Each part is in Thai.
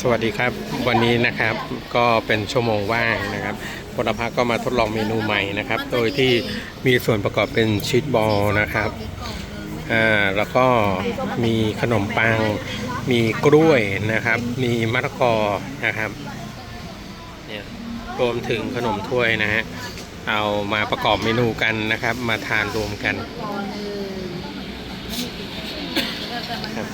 สวัสดีครับวันนี้นะครับก็เป็นชั่วโมงว่างนะครับพลพักก็มาทดลองเมนูใหม่นะครับ โดยที่มีส่วนประกอบเป็นชีสบอลนะครับอ่าแล้วก็มีขนมปัง มีกล้วยนะครับ มีมะละกอนะครับเนี่ยรวมถึงขนมถ้วยนะฮะเอามาประกอบเมนูกันนะครับ มาทานรวมกันครับ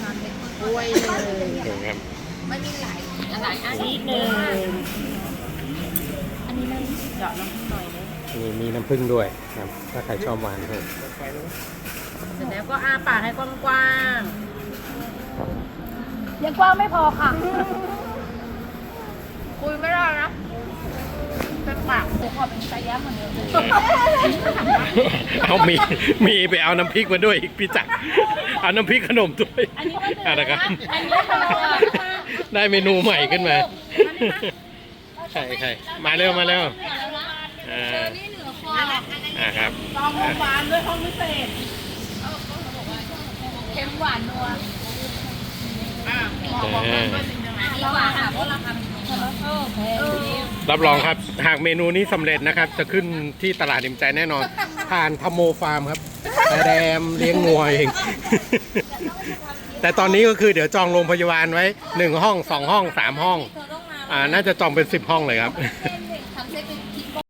กล้วยเลยนะครับไม่มีหลายหลายอันนิดนึงอันนี้มันเจาะน้ำผึ้งหน่อยนึงมีมีน้ำผึ้งด้วยครับถ้าใครชอบหวานครับเสร็จแล้วก็อ้าปากให้กว้างยังกว้างไม่พอค่ะ คุยไม่ได้นะเป็นปากผมขอเป็นไซยักษ์เหมือนเดิมเอามีมีไปเอาน้ำพริกมาด้วยอีกพี่จักรเอาน้ำพริกขนมด้วยอันนี้ก็นะครับอันนี้ก็เลย ได้เมนูใหม่ขึ้นมาใช่ใช่มาเร็วมาเร็วอ่านี่เหนือคออ่าครับๆลองหวานด้วยห้องพิเศษเค็มหวานนัวอะอ่าอันนี้หวานค่ะเพราะราคามันถูกรับรองครับ หากเมนูนี้สำเร็จนะครับ จะขึ้นที่ตลาดดิมใจแน่นอนผ่านทโมฟาร์มครับ แต่แดมเลี้ยงงัวเอง แต่ตอนนี้ก็คือเดี๋ยวจองโรงพยาบาลไว้หนึ่งห้องสองห้องสามห้อง อ่าน่าจะจองเป็นสิบห้องเลยครับ